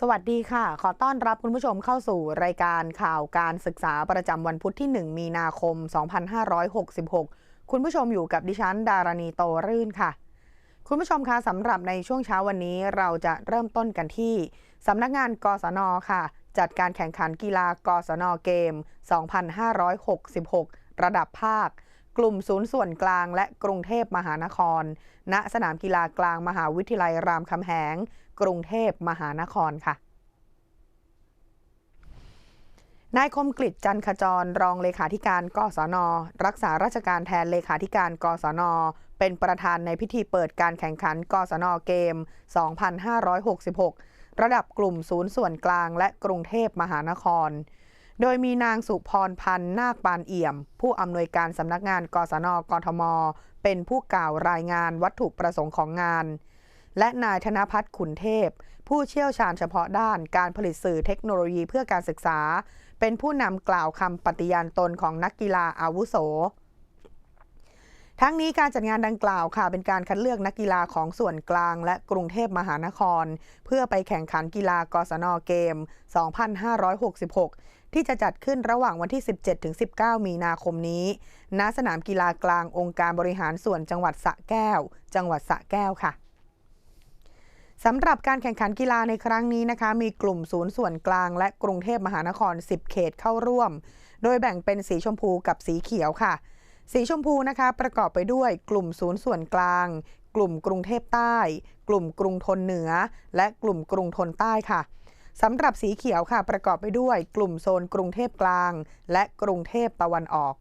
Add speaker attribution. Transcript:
Speaker 1: สวัสดีค่ะ ขอต้อนรับคุณผู้ชมเข้าสู่รายการข่าวการศึกษาประจำวันพุธที่ 1 มีนาคม 2566 คุณผู้ชมอยู่กับดิฉัน ดารณีโตรื่นค่ะ คุณผู้ชมคะสำหรับในช่วงเช้าวันนี้เราจะเริ่มต้นกันที่สำนักงานกศนค่ะ จัดการแข่งขันกีฬากศนเกม 2566 ระดับภาค กลุ่มศูนย์ส่วนกลางและกรุงเทพมหานคร ณ สนามกีฬากลางมหาวิทยาลัยรามคำแหง กรุงเทพมหานครค่ะนายคมกลิจันขจร รองเลขาธิการกศน รักษาราชการแทนเลขาธิการกศน เป็นประธานในพิธีเปิดการแข่งขันกศนเกม 2566 ระดับกลุ่มศูนย์ส่วนกลางและกรุงเทพมหานคร โดยมีนางสุพรพันธ์นาคปานเอี่ยม ผู้อำนวยการสำนักงานกศนกทม เป็นผู้กล่าวรายงานวัตถุประสงค์ของงาน และนายธนพัฒน์ขุนเทพ ผู้เชี่ยวชาญเฉพาะด้านการผลิตสื่อเทคโนโลยีเพื่อการศึกษา เป็นผู้นำกล่าวคำปฏิญาณตนของนักกีฬาอาวุโส ทั้งนี้การจัดงานดังกล่าวค่ะ เป็นการคัดเลือกนักกีฬาของส่วนกลางและกรุงเทพมหานคร เพื่อไปแข่งขันกีฬากศนเกม 2566 ที่จะจัดขึ้นระหว่างวันที่ 17-19 มีนาคมนี้ ณ สนามกีฬากลางองค์การบริหารส่วนจังหวัดสระแก้ว จังหวัดสระแก้วค่ะสำหรับการแข่งขันกีฬาในครั้งนี้นะคะ มีกลุ่มศูนย์ส่วนกลางและกรุงเทพมหานคร 10 เขตเข้าร่วม โดยแบ่งเป็นสีชมพูกับสีเขียวค่ะ สีชมพูนะคะประกอบไปด้วยกลุ่มศูนย์ส่วนกลาง กลุ่มกรุงเทพใต้ กลุ่มกรุงทนเหนือ และกลุ่มกรุงทนใต้ค่ะสำหรับสีเขียวค่ะประกอบไปด้วย กลุ่มโซนกรุงเทพกลาง และกรุงเทพตะวันออก